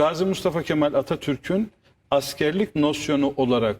Gazi Mustafa Kemal Atatürk'ün askerlik nosyonu olarak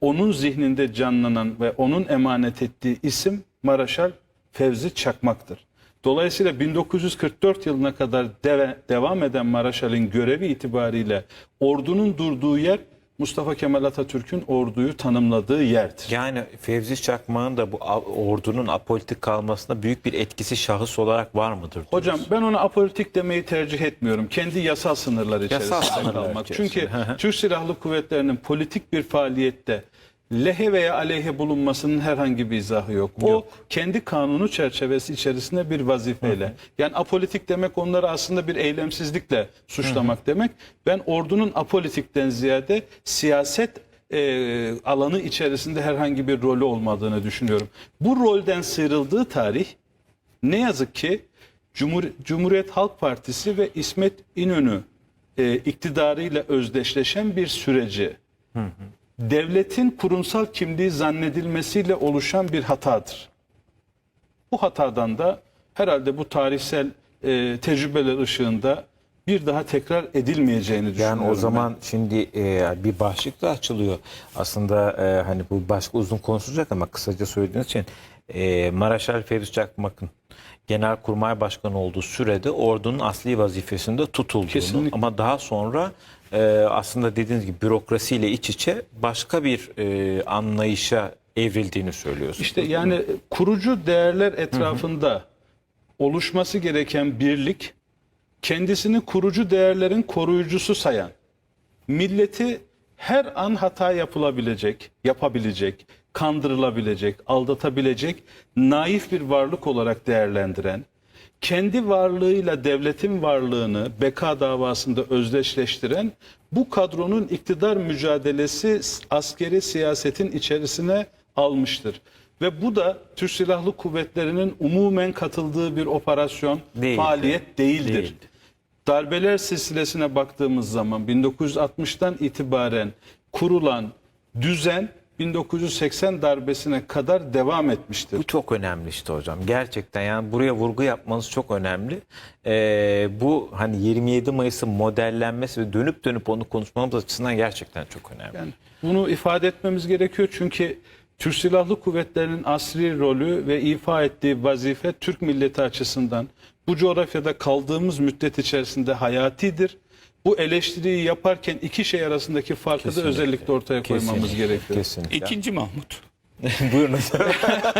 onun zihninde canlanan ve onun emanet ettiği isim Maraşal Fevzi Çakmak'tır. Dolayısıyla 1944 yılına kadar deve- devam eden Maraşal'in görevi itibariyle ordunun durduğu yer Mustafa Kemal Atatürk'ün orduyu tanımladığı yerdir. Yani Fevzi Çakmak'ın da bu ordunun apolitik kalmasında büyük bir etkisi şahıs olarak var mıdır? Hocam diyorsun? ben ona apolitik demeyi tercih etmiyorum. Kendi yasal sınırlar içerisinde Yasal sınırlar kalmak. Çünkü Türk Silahlı Kuvvetleri'nin politik bir faaliyette lehe veya aleyhe bulunmasının herhangi bir izahı yok. O Yok. kendi kanunu çerçevesi içerisinde bir vazifeyle. Yani apolitik demek onları aslında bir eylemsizlikle suçlamak demek. Ben ordunun apolitikten ziyade siyaset e, alanı içerisinde herhangi bir rolü olmadığını düşünüyorum. Bu rolden sıyrıldığı tarih ne yazık ki Cumhur- Cumhuriyet Halk Partisi ve İsmet İnönü e, iktidarıyla özdeşleşen bir süreci devletin kurumsal kimliği zannedilmesiyle oluşan bir hatadır. Bu hatadan da herhalde bu tarihsel e, tecrübeler ışığında bir daha tekrar edilmeyeceğini düşünüyorum. Yani o ben. zaman şimdi e, bir başlık da açılıyor. Aslında e, hani bu başlık uzun konuşulacak ama kısaca söylediğiniz için e, Maraşal Fevzi Çakmak'ın Genelkurmay Başkanı olduğu sürede ordunun asli vazifesinde tutulduğunu Kesinlikle. ama daha sonra e, aslında dediğiniz gibi bürokrasiyle iç içe başka bir e, anlayışa evrildiğini söylüyorsunuz. İşte yani kurucu değerler etrafında oluşması gereken birlik kendisini kurucu değerlerin koruyucusu sayan, milleti her an hata yapılabilecek, yapabilecek, kandırılabilecek, aldatabilecek naif bir varlık olarak değerlendiren, kendi varlığıyla devletin varlığını beka davasında özdeşleştiren bu kadronun iktidar mücadelesi askeri siyasetin içerisine almıştır. Ve bu da Türk Silahlı Kuvvetleri'nin umumen katıldığı bir operasyon, Değildi. faaliyet değildir. Değildi. Darbeler silsilesine baktığımız zaman 1960'tan itibaren kurulan düzen 1980 darbesine kadar devam etmiştir. Bu çok önemli işte hocam. Gerçekten yani buraya vurgu yapmanız çok önemli. Ee, bu hani 27 Mayıs'ın modellenmesi ve dönüp dönüp onu konuşmamız açısından gerçekten çok önemli. Yani bunu ifade etmemiz gerekiyor çünkü Türk Silahlı Kuvvetleri'nin asri rolü ve ifa ettiği vazife Türk milleti açısından bu coğrafyada kaldığımız müddet içerisinde hayatidir. Bu eleştiriyi yaparken iki şey arasındaki farkı da Kesinlikle. özellikle ortaya koymamız Kesinlikle. gerekiyor. Kesinlikle. İkinci Mahmut. Buyurun.